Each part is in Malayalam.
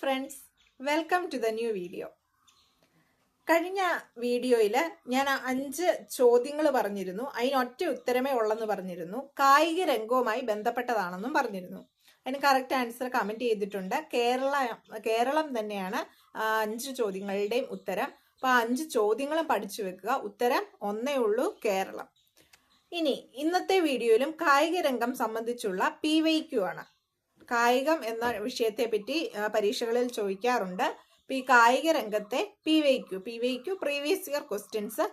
Friends welcome to the new video. കഴിഞ്ഞ വീഡിയോയിൽ ഞാൻ അഞ്ച് ചോദ്യങ്ങൾ പറഞ്ഞിരുന്നു. അതിനൊറ്റ ഉത്തരമേ ഉള്ളെന്ന് പറഞ്ഞിരുന്നു. കായിക രംഗവുമായി ബന്ധപ്പെട്ടതാണെന്നും പറഞ്ഞിരുന്നു. അതിന് കറക്റ്റ് ആൻസർ കമന്റ് ചെയ്തിട്ടുണ്ട്. കേരള കേരളം തന്നെയാണ് അഞ്ച് ചോദ്യങ്ങളുടെയും ഉത്തരം. അപ്പോൾ അഞ്ച് ചോദ്യങ്ങളും പഠിച്ചു വെക്കുക. ഉത്തരം ഒന്നേ ഉള്ളൂ കേരളം. ഇനി ഇന്നത്തെ വീഡിയോയിലും കായിക രംഗം സംബന്ധിച്ചുള്ള പി വൈ ക്യു ആണ്. കായികം എന്ന വിഷയത്തെ പറ്റി പരീക്ഷകളിൽ ചോദിക്കാറുണ്ട്. അപ്പൊ ഈ കായിക രംഗത്തെ P Y Q P Y Q previous year questions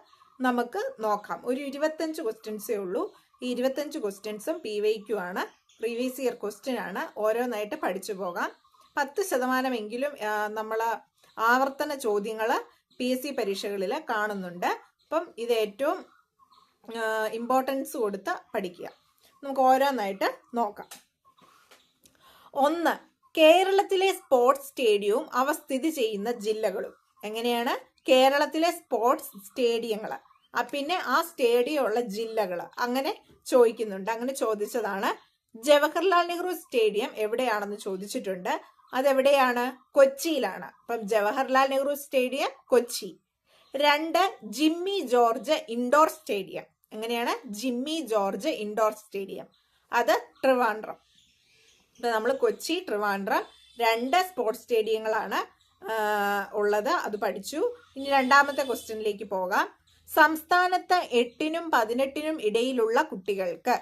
നമുക്ക് നോക്കാം. ഒരു ഇരുപത്തഞ്ച് ക്വസ്റ്റ്യൻസേ ഉള്ളൂ. ഈ ഇരുപത്തഞ്ച് ക്വസ്റ്റ്യൻസും പി വൈ ക്യു ആണ്. പ്രീവിയസ് ഇയർ ക്വസ്റ്റ്യൻ ആണ്. ഓരോന്നായിട്ട് പഠിച്ചു പോകാം. പത്ത് ശതമാനമെങ്കിലും നമ്മൾ ആവർത്തന ചോദ്യങ്ങൾ പി എസ് സി പരീക്ഷകളിൽ കാണുന്നുണ്ട്. അപ്പം ഇത് ഏറ്റവും ഇമ്പോർട്ടൻസ് കൊടുത്ത് പഠിക്കുക. നമുക്ക് ഓരോന്നായിട്ട് നോക്കാം. ഒന്ന് കേരളത്തിലെ സ്പോർട്സ് സ്റ്റേഡിയവും അവ സ്ഥിതി ചെയ്യുന്ന ജില്ലകളും. എങ്ങനെയാണ്? കേരളത്തിലെ സ്പോർട്സ് സ്റ്റേഡിയങ്ങൾ പിന്നെ ആ സ്റ്റേഡിയം ഉള്ള ജില്ലകൾ അങ്ങനെ ചോദിക്കുന്നുണ്ട്. അങ്ങനെ ചോദിച്ചതാണ്. ജവഹർലാൽ നെഹ്റു സ്റ്റേഡിയം എവിടെയാണെന്ന് ചോദിച്ചിട്ടുണ്ട്. അതെവിടെയാണ്? കൊച്ചിയിലാണ്. അപ്പം ജവഹർലാൽ നെഹ്റു സ്റ്റേഡിയം കൊച്ചി. രണ്ട് ജിമ്മി ജോർജ് ഇൻഡോർ സ്റ്റേഡിയം. എങ്ങനെയാണ്? Jimmy George indoor stadium. അത് ട്രിവാൻഡ്രം. ഇപ്പൊ നമ്മൾ കൊച്ചി ട്രിവാൻഡ്ര രണ്ട് സ്പോർട്സ് സ്റ്റേഡിയങ്ങളാണ് ഉള്ളത്. അത് പഠിച്ചു. ഇനി രണ്ടാമത്തെ ക്വസ്റ്റ്യനിലേക്ക് പോകാം. സംസ്ഥാനത്ത് എട്ടിനും പതിനെട്ടിനും ഇടയിലുള്ള കുട്ടികൾക്ക്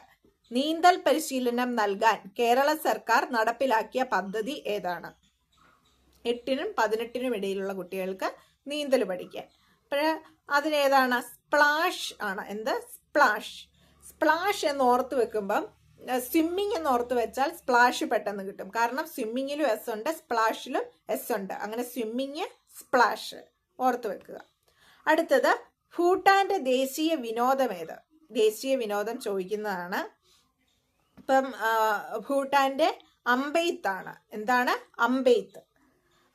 നീന്തൽ പരിശീലനം നൽകാൻ കേരള സർക്കാർ നടപ്പിലാക്കിയ പദ്ധതി ഏതാണ്? എട്ടിനും പതിനെട്ടിനും ഇടയിലുള്ള കുട്ടികൾക്ക് നീന്തൽ പഠിക്കാൻ. അപ്പോൾ അതിനേതാണ്? സ്പ്ലാഷ് ആണ്. എന്ത്? സ്പ്ലാഷ്. സ്പ്ലാഷ് എന്ന് ഓർത്ത് വെക്കുമ്പം സ്വിമ്മിങ് എന്ന് ഓർത്ത് വെച്ചാൽ സ്പ്ലാഷ് പെട്ടെന്ന് കിട്ടും. കാരണം സ്വിമ്മിങ്ങിലും എസ് ഉണ്ട് സ്പ്ലാഷിലും എസ് ഉണ്ട്. അങ്ങനെ സ്വിമ്മിങ് സ്പ്ലാഷ് ഓർത്ത് വെക്കുക. അടുത്തത് ഭൂട്ടാന്റെ ദേശീയ വിനോദം ഏത്? ദേശീയ വിനോദം ചോദിക്കുന്നതാണ്. ഇപ്പം ഭൂട്ടാന്റെ അമ്പെയ്ത്താണ്. എന്താണ്? അമ്പെയ്ത്ത്.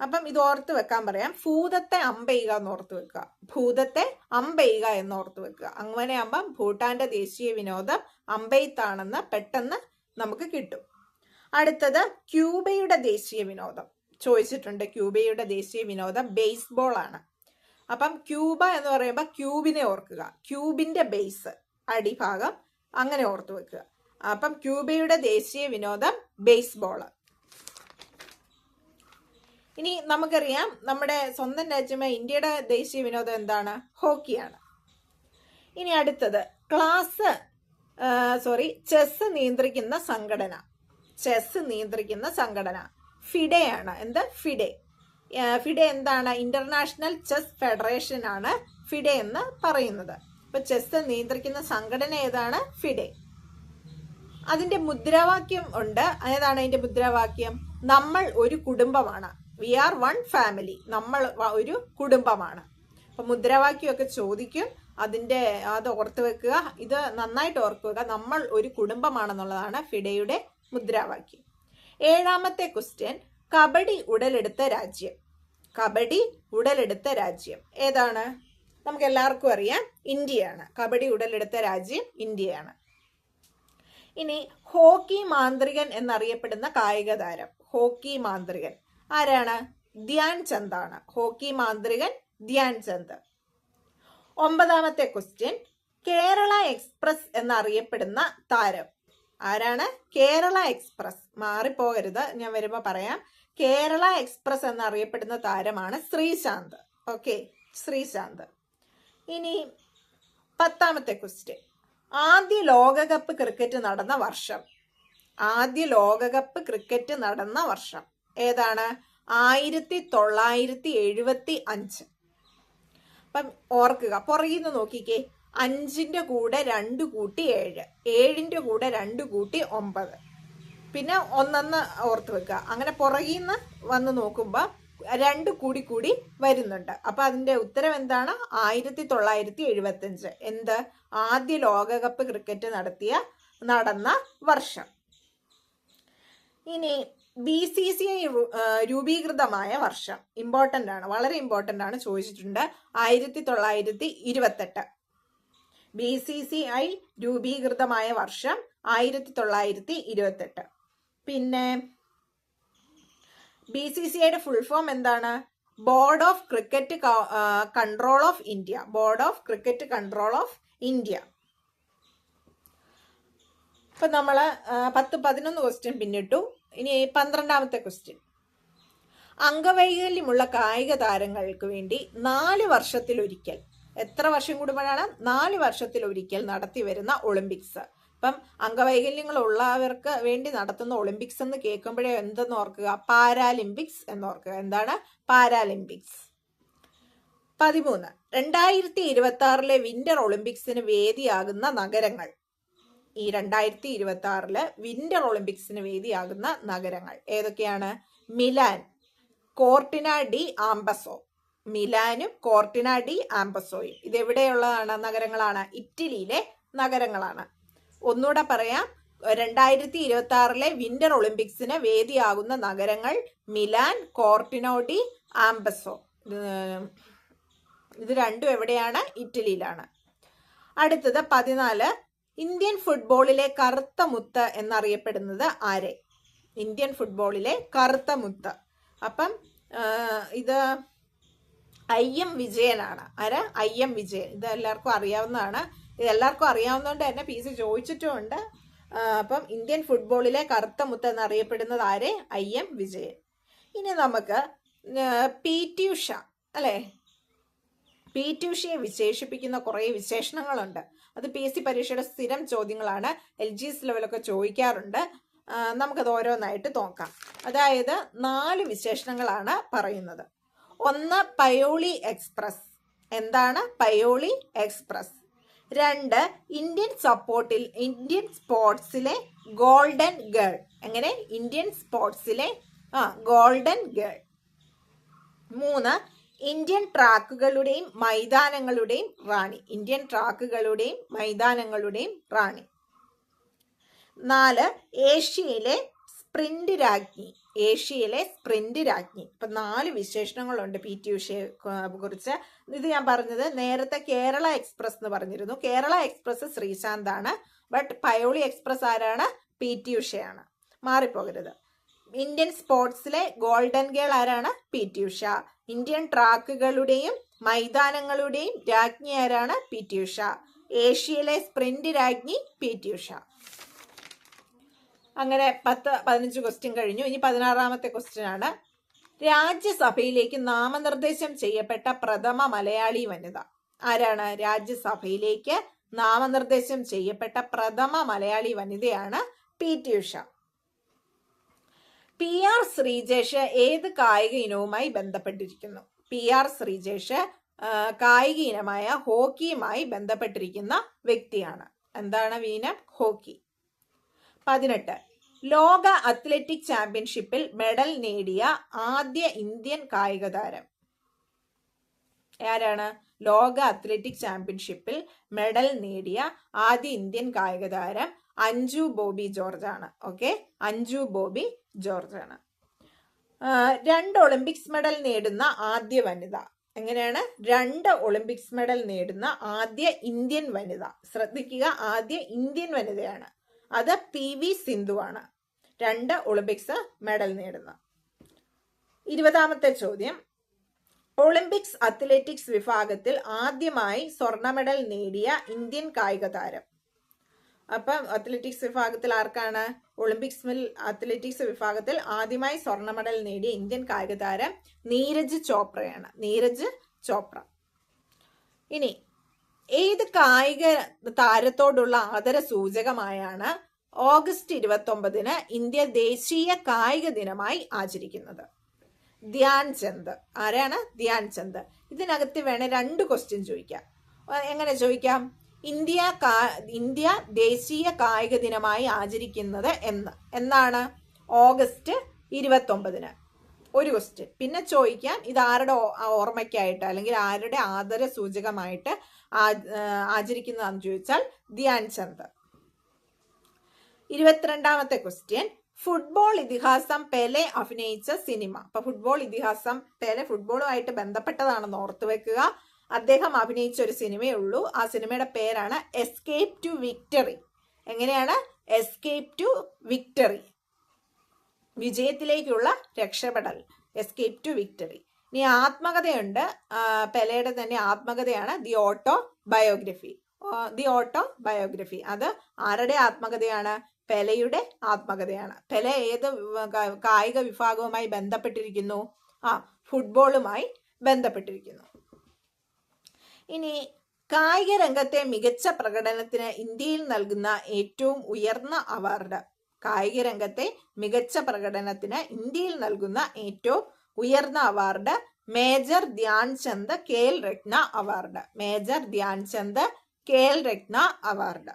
അപ്പം ഇത് ഓർത്ത് വെക്കാൻ പറയാം. ഭൂതത്തെ അമ്പെയ്യുക എന്ന് ഓർത്ത് വെക്കുക. ഭൂതത്തെ അമ്പെയ്യുക എന്ന് ഓർത്ത് വെക്കുക. അങ്ങനെ ആകുമ്പം ഭൂട്ടാന്റെ ദേശീയ വിനോദം അമ്പെയ്ത്താണെന്ന് പെട്ടെന്ന് നമുക്ക് കിട്ടും. അടുത്തത് ക്യൂബയുടെ ദേശീയ വിനോദം. ചോദിച്ചിട്ടുണ്ട് ക്യൂബയുടെ ദേശീയ വിനോദം ബേസ്ബോൾ ആണ്. അപ്പം ക്യൂബ എന്ന് പറയുമ്പോൾ ക്യൂബിനെ ഓർക്കുക. ക്യൂബിന്റെ ബേസ് അടിഭാഗം അങ്ങനെ ഓർത്ത് വെക്കുക. അപ്പം ക്യൂബയുടെ ദേശീയ വിനോദം ബേസ്ബോൾ ഇനി നമുക്കറിയാം നമ്മുടെ സ്വന്തം രാജ്യമായ ഇന്ത്യയുടെ ദേശീയ വിനോദം എന്താണ്? ഹോക്കിയാണ്. ഇനി അടുത്തത് ക്ലാസ് സോറി ചെസ് നിയന്ത്രിക്കുന്ന സംഘടന. ചെസ് നിയന്ത്രിക്കുന്ന സംഘടന. ഫിഡെയാണ്. എന്ത്? ഫിഡെ. ഫിഡെ എന്താണ്? ഇന്റർനാഷണൽ ചെസ് ഫെഡറേഷൻ ആണ് ഫിഡെ എന്ന് പറയുന്നത്. അപ്പൊ ചെസ് നിയന്ത്രിക്കുന്ന സംഘടന ഏതാണ്? ഫിഡെ. അതിന്റെ മുദ്രാവാക്യം ഉണ്ട്. ഏതാണ് അതിന്റെ മുദ്രാവാക്യം? നമ്മൾ ഒരു കുടുംബമാണ്. വി ആർ വൺ ഫാമിലി നമ്മൾ ഒരു കുടുംബമാണ്. അപ്പൊ മുദ്രാവാക്യമൊക്കെ ചോദിക്കും. അതിന്റെ അത് ഓർത്ത് വെക്കുക. ഇത് നന്നായിട്ട് ഓർക്കുക നമ്മൾ ഒരു കുടുംബമാണെന്നുള്ളതാണ് ഫിഡയുടെ മുദ്രാവാക്യം. ഏഴാമത്തെ ക്വസ്റ്റ്യൻ കബഡി ഉടലെടുത്ത രാജ്യം. കബഡി ഉടലെടുത്ത രാജ്യം. ഏതാണ്? നമുക്ക് എല്ലാവർക്കും അറിയാം. ഇന്ത്യയാണ്. കബഡി ഉടലെടുത്ത രാജ്യം ഇന്ത്യയാണ്. ഇനി ഹോക്കി മാന്ത്രികൻ എന്നറിയപ്പെടുന്ന കായിക താരം ഹോക്കി മാന്ത്രികൻ. ആരാണ്? ധ്യാൻ ചന്ദ് ആണ് ഹോക്കി മാന്ത്രികൻ ധ്യാൻ ചന്ദ്. ഒമ്പതാമത്തെ ക്വസ്റ്റ്യൻ കേരള എക്സ്പ്രസ് എന്നറിയപ്പെടുന്ന താരം. ആരാണ്? കേരള എക്സ്പ്രസ്. മാറിപ്പോകരുത്. ഞാൻ വരുമ്പോ പറയാം. കേരള എക്സ്പ്രസ് എന്നറിയപ്പെടുന്ന താരമാണ് ശ്രീശാന്ത്. ഓക്കെ ശ്രീശാന്ത്. ഇനി പത്താമത്തെ ക്വസ്റ്റ്യൻ ആദ്യ ലോകകപ്പ് ക്രിക്കറ്റ് നടന്ന വർഷം. ആദ്യ ലോകകപ്പ് ക്രിക്കറ്റ് നടന്ന വർഷം. ഏതാണ്? ആയിരത്തി തൊള്ളായിരത്തി എഴുപത്തി അഞ്ച് അപ്പം ഓർക്കുക പുറകിന്ന് നോക്കിക്കേ. അഞ്ചിന്റെ കൂടെ രണ്ട് കൂട്ടി ഏഴ്. ഏഴിന്റെ കൂടെ രണ്ട് കൂട്ടി ഒമ്പത്. പിന്നെ ഒന്നെന്ന് ഓർത്ത് വെക്കുക. അങ്ങനെ പുറകിൽ നിന്ന് വന്ന് നോക്കുമ്പോൾ രണ്ട് കൂടി കൂടി വരുന്നുണ്ട്. അപ്പൊ അതിന്റെ ഉത്തരം എന്താണ്? ആയിരത്തി തൊള്ളായിരത്തി എഴുപത്തി അഞ്ച് എന്ത്? ആദ്യ ലോകകപ്പ് ക്രിക്കറ്റ് നടത്തിയ നടന്ന വർഷം. ഇനി ബി സി സി ഐ രൂപീകൃതമായ വർഷം. ഇമ്പോർട്ടന്റ് ആണ്. വളരെ ഇമ്പോർട്ടന്റ് ആണ് ചോദിച്ചിട്ടുണ്ട്. ആയിരത്തി തൊള്ളായിരത്തി ഇരുപത്തെട്ട് ബി സി സി ഐ രൂപീകൃതമായ വർഷം ആയിരത്തി തൊള്ളായിരത്തി ഇരുപത്തെട്ട് പിന്നെ ബി സി സി ഐയുടെ ഫുൾ ഫോം എന്താണ്? Board of cricket control of India board of cricket control of India ഇപ്പൊ നമ്മൾ പത്ത് പതിനൊന്ന് ക്വസ്റ്റ്യൻ പിന്നിട്ടു. ഇനി പന്ത്രണ്ടാമത്തെ ക്വസ്റ്റ്യൻ അംഗവൈകല്യമുള്ള കായിക താരങ്ങൾക്ക് വേണ്ടി നാല് വർഷത്തിലൊരിക്കൽ എത്ര വർഷം കൂടുമ്പോഴാണ്? നാല് വർഷത്തിലൊരിക്കൽ നടത്തി വരുന്ന ഒളിമ്പിക്സ് അപ്പം അംഗവൈകല്യങ്ങൾ ഉള്ളവർക്ക് വേണ്ടി നടത്തുന്ന ഒളിമ്പിക്സ് എന്ന് കേൾക്കുമ്പോഴേ എന്തെന്ന് ഓർക്കുക? പാരാലിമ്പിക്സ് എന്ന് ഓർക്കുക. എന്താണ്? പാരാലിമ്പിക്സ് പതിമൂന്ന്. രണ്ടായിരത്തി ഇരുപത്തി ആറിലെ വിന്റർ ഒളിമ്പിക്സിന് വേദിയാകുന്ന നഗരങ്ങൾ. ഈ രണ്ടായിരത്തി ഇരുപത്തി ആറിൽ വിന്റർ ഒളിമ്പിക്സിന് വേദിയാകുന്ന നഗരങ്ങൾ. ഏതൊക്കെയാണ്? Milan Cortina di Ampezzo. മിലാനും Cortina D ആംബസോയും. ഇതെവിടെയുള്ളതാണ്? നഗരങ്ങളാണ്. ഇറ്റലിയിലെ നഗരങ്ങളാണ്. ഒന്നുകൂടെ പറയാം. രണ്ടായിരത്തി ഇരുപത്തി ആറിലെ വിന്റർ ഒളിമ്പിക്സിന് വേദിയാകുന്ന നഗരങ്ങൾ മിലാൻ കോർട്ടിനോ ഡി ആംബസോ. ഇത് രണ്ടും എവിടെയാണ്? ഇറ്റലിയിലാണ്. അടുത്തത് പതിനാല്. ഇന്ത്യൻ ഫുട്ബോളിലെ കറുത്ത മുത്ത് എന്നറിയപ്പെടുന്നത് ആരെ? ഇന്ത്യൻ ഫുട്ബോളിലെ കറുത്ത മുത്ത്. അപ്പം ഇത് ഐ എം വിജയനാണ്. ആര്? I M Vijayan. ഇത് എല്ലാവർക്കും അറിയാവുന്നതാണ്. ഇത് എല്ലാവർക്കും അറിയാവുന്നതുകൊണ്ട് തന്നെ പി സി ചോദിച്ചിട്ടുമുണ്ട്. അപ്പം ഇന്ത്യൻ ഫുട്ബോളിലെ കറുത്ത മുത്ത് എന്നറിയപ്പെടുന്നത് ആരെ? I M Vijayan. ഇനി നമുക്ക് പി ടി ഉഷ അല്ലേ? പി ടി ഉഷയെ വിശേഷിപ്പിക്കുന്ന കുറേ വിശേഷണങ്ങളുണ്ട്. അത് പി എസ് സി പരീക്ഷയുടെ സ്ഥിരം ചോദ്യങ്ങളാണ് എൽ ജി എസ് ലെവലൊക്കെ ചോദിക്കാറുണ്ട്. നമുക്കത് ഓരോന്നായിട്ട് നോക്കാം. അതായത് നാല് വിശേഷണങ്ങളാണ് പറയുന്നത്. ഒന്ന് പയോളി എക്സ്പ്രസ്. എന്താണ്? പയോളി എക്സ്പ്രസ്. രണ്ട് ഇന്ത്യൻ സപ്പോർട്ടിൽ ഇന്ത്യൻ സ്പോർട്സിലെ ഗോൾഡൻ ഗേൾ. എങ്ങനെ? ഇന്ത്യൻ സ്പോർട്സിലെ ആ ഗോൾഡൻ ഗേൾ. മൂന്ന് ഇന്ത്യൻ ട്രാക്കുകളുടെയും മൈതാനങ്ങളുടെയും റാണി. ഇന്ത്യൻ ട്രാക്കുകളുടെയും മൈതാനങ്ങളുടെയും റാണി. നാല് ഏഷ്യയിലെ സ്പ്രിന്റ് രാജ്ഞി. ഏഷ്യയിലെ സ്പ്രിന്റ് രാജ്ഞി. ഇപ്പൊ നാല് വിശേഷണങ്ങളുണ്ട് പി ടി ഉഷയെ കുറിച്ച്. ഇത് ഞാൻ പറഞ്ഞത് നേരത്തെ കേരള എക്സ്പ്രസ് എന്ന് പറഞ്ഞിരുന്നു. കേരള എക്സ്പ്രസ് ശ്രീശാന്താണ്. ബട്ട് പയോളി എക്സ്പ്രസ് ആരാണ്? പി ടി ഉഷയാണ്. മാറിപ്പോകരുത്. ഇന്ത്യൻ സ്പോർട്സിലെ ഗോൾഡൻ ഗേൾ ആരാണ്? P T Usha. ഇന്ത്യൻ ട്രാക്കുകളുടെയും മൈതാനങ്ങളുടെയും രാജ്ഞി ആരാണ്? പി. ടി. ഉഷ. ഏഷ്യയിലെ സ്പ്രിന്റ് രാജ്ഞി പി. ടി. ഉഷ. അങ്ങനെ പത്ത് പതിനഞ്ച് ക്വസ്റ്റ്യൻ കഴിഞ്ഞു. ഇനി പതിനാറാമത്തെ ക്വസ്റ്റ്യൻ ആണ്. രാജ്യസഭയിലേക്ക് നാമനിർദ്ദേശം ചെയ്യപ്പെട്ട പ്രഥമ മലയാളി വനിത. ആരാണ്? രാജ്യസഭയിലേക്ക് നാമനിർദ്ദേശം ചെയ്യപ്പെട്ട പ്രഥമ മലയാളി വനിതയാണ് P. T. Usha. P R Sreejesh ഏത് കായിക ഇനവുമായി ബന്ധപ്പെട്ടിരിക്കുന്നു? പി ആർ ശ്രീജേഷ് കായിക ഇനമായ ഹോക്കിയുമായി ബന്ധപ്പെട്ടിരിക്കുന്ന വ്യക്തിയാണ്. എന്താണ് വീനം? ഹോക്കി. പതിനെട്ട്. ലോക അത്ലറ്റിക് ചാമ്പ്യൻഷിപ്പിൽ മെഡൽ നേടിയ ആദ്യ ഇന്ത്യൻ കായിക താരം. ആരാണ്? ലോക അത്ലറ്റിക് ചാമ്പ്യൻഷിപ്പിൽ മെഡൽ നേടിയ ആദ്യ ഇന്ത്യൻ കായിക താരം അഞ്ജു ബോബി ജോർജ് ആണ് ഓക്കെ? അഞ്ജു ബോബി ജോർജ് ആണ് രണ്ട് ഒളിമ്പിക്സ് മെഡൽ നേടുന്ന ആദ്യ വനിത. എങ്ങനെയാണ്? രണ്ട് ഒളിമ്പിക്സ് മെഡൽ നേടുന്ന ആദ്യ ഇന്ത്യൻ വനിത. ശ്രദ്ധിക്കുക ആദ്യ ഇന്ത്യൻ വനിതയാണ്. അത് പി വി സിന്ധു ആണ് രണ്ട് ഒളിമ്പിക്സ് മെഡൽ നേടുന്ന. ഇരുപതാമത്തെ ചോദ്യം. ഒളിമ്പിക്സ് അത്ലറ്റിക്സ് വിഭാഗത്തിൽ ആദ്യമായി സ്വർണ മെഡൽ നേടിയ ഇന്ത്യൻ കായിക താരം അപ്പം അത്ലറ്റിക്സ് വിഭാഗത്തിൽ ആർക്കാണ്? ഒളിമ്പിക്സ് അത്ലറ്റിക്സ് വിഭാഗത്തിൽ ആദ്യമായി സ്വർണ മെഡൽ നേടിയ ഇന്ത്യൻ കായിക താരം നീരജ് ചോപ്രയാണ്. നീരജ് ചോപ്ര. ഇനി ഏത് കായിക താരത്തോടുള്ള ആദര സൂചകമായാണ് ഓഗസ്റ്റ് ഇരുപത്തി ഒമ്പതിന് ഇന്ത്യ ദേശീയ കായിക ദിനമായി ആചരിക്കുന്നത്? ധ്യാൻ ചന്ദ്. ആരാണ്? ധ്യാൻ ചന്ദ്. ഇതിനകത്ത് വേണേ രണ്ട് ക്വസ്റ്റ്യൻ ചോദിക്കാം. എങ്ങനെ ചോദിക്കാം? ഇന്ത്യ കാ- ഇന്ത്യ ദേശീയ കായിക ദിനമായി ആചരിക്കുന്നത് എന്ന് എന്നാണ്? ഓഗസ്റ്റ് ഇരുപത്തൊമ്പതിന്. ഒരു ക്വസ്റ്റ്യൻ പിന്നെ ചോദിക്കാം ഇത് ആരുടെ ഓർമ്മയ്ക്കായിട്ട് അല്ലെങ്കിൽ ആരുടെ ആദര സൂചകമായിട്ട് ആചരിക്കുന്നതെന്ന് ചോദിച്ചാൽ ധ്യാൻ ചന്ദ്. ഇരുപത്തിരണ്ടാമത്തെ ക്വസ്റ്റ്യൻ ഫുട്ബോൾ ഇതിഹാസം പെലെ അഭിനയിച്ച സിനിമ. അപ്പൊ ഫുട്ബോൾ ഇതിഹാസം പെലെ ഫുട്ബോളുമായിട്ട് ബന്ധപ്പെട്ടതാണെന്ന് ഓർത്തു വെക്കുക. അദ്ദേഹം അഭിനയിച്ച ഒരു സിനിമയേ ഉള്ളൂ. ആ സിനിമയുടെ പേരാണ് എസ്കേപ്പ് ടു വിക്ടറി എങ്ങനെയാണ്? എസ്കേപ്പ് ടു വിക്ടറി വിജയത്തിലേക്കുള്ള രക്ഷപ്പെടൽ. എസ്കേപ്പ് ടു വിക്ടറി ഇനി ആത്മകഥയുണ്ട്. പെലയുടെ തന്നെ ആത്മകഥയാണ് the autobiography the autobiography അത് ആരുടെ ആത്മകഥയാണ്? പെലയുടെ ആത്മകഥയാണ്. പെല ഏത് കായിക വിഭാഗവുമായി ബന്ധപ്പെട്ടിരിക്കുന്നു? ആ ഫുട്ബോളുമായി ബന്ധപ്പെട്ടിരിക്കുന്നു. ഇനി കായിക രംഗത്തെ മികച്ച പ്രകടനത്തിന് ഇന്ത്യയിൽ നൽകുന്ന ഏറ്റവും ഉയർന്ന അവാർഡ്. കായിക രംഗത്തെ മികച്ച പ്രകടനത്തിന് ഇന്ത്യയിൽ നൽകുന്ന ഏറ്റവും ഉയർന്ന award major Dhyan Chand Khel Ratna award. Major Dhyan Chand Khel Ratna award.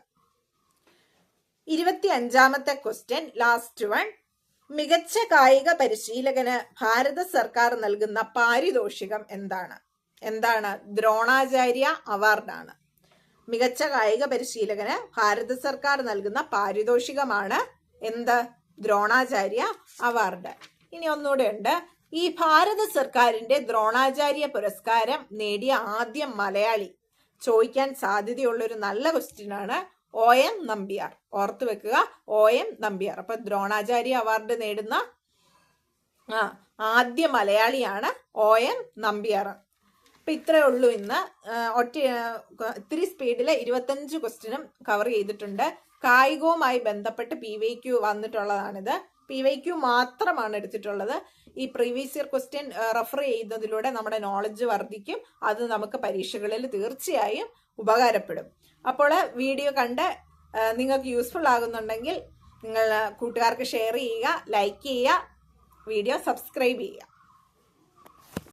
ഇരുപത്തി അഞ്ചാമത്തെ ക്വസ്റ്റ്യൻ ലാസ്റ്റ് വൺ. മികച്ച കായിക പരിശീലകന് ഭാരത സർക്കാർ നൽകുന്ന പാരിതോഷികം എന്താണ്? എന്താണ്? ദ്രോണാചാര്യ അവാർഡാണ്. മികച്ച കായിക പരിശീലകന് ഭാരത സർക്കാർ നൽകുന്ന പാരിതോഷികമാണ് എന്ത്? ദ്രോണാചാര്യ അവാർഡ്. ഇനി ഒന്നുകൂടെ ഉണ്ട്. ഈ ഭാരത സർക്കാരിന്റെ ദ്രോണാചാര്യ പുരസ്കാരം നേടിയ ആദ്യ മലയാളി. ചോദിക്കാൻ സാധ്യതയുള്ള ഒരു നല്ല ക്വസ്റ്റ്യൻ ആണ് ഒ എം നമ്പ്യാർ. ഓർത്തു വെക്കുക ഒ എം നമ്പ്യാർ. അപ്പൊ ദ്രോണാചാര്യ അവാർഡ് നേടുന്ന ആ ആദ്യ മലയാളിയാണ് ഒ എം നമ്പ്യാർ. അപ്പൊ ഇത്രയേ ഉള്ളൂ ഇന്ന്. ഒറ്റ ഇത്തിരി സ്പീഡിൽ ഇരുപത്തഞ്ച് ക്വസ്റ്റ്യനും കവർ ചെയ്തിട്ടുണ്ട്. കായികവുമായി ബന്ധപ്പെട്ട് പി വൈ ക്യു വന്നിട്ടുള്ളതാണിത്. പി വൈ ക്യു മാത്രമാണ് എടുത്തിട്ടുള്ളത്. ഈ പ്രീവിയസ് ഇയർ ക്വസ്റ്റ്യൻ റെഫർ ചെയ്യുന്നതിലൂടെ നമ്മുടെ നോളജ് വർദ്ധിക്കും. അത് നമുക്ക് പരീക്ഷകളിൽ തീർച്ചയായും ഉപകാരപ്പെടും. അപ്പോൾ വീഡിയോ കണ്ട് നിങ്ങൾക്ക് യൂസ്ഫുൾ ആകുന്നുണ്ടെങ്കിൽ നിങ്ങൾ കൂട്ടുകാർക്ക് ഷെയർ ചെയ്യുക ലൈക്ക് ചെയ്യുക വീഡിയോ സബ്സ്ക്രൈബ് ചെയ്യുക.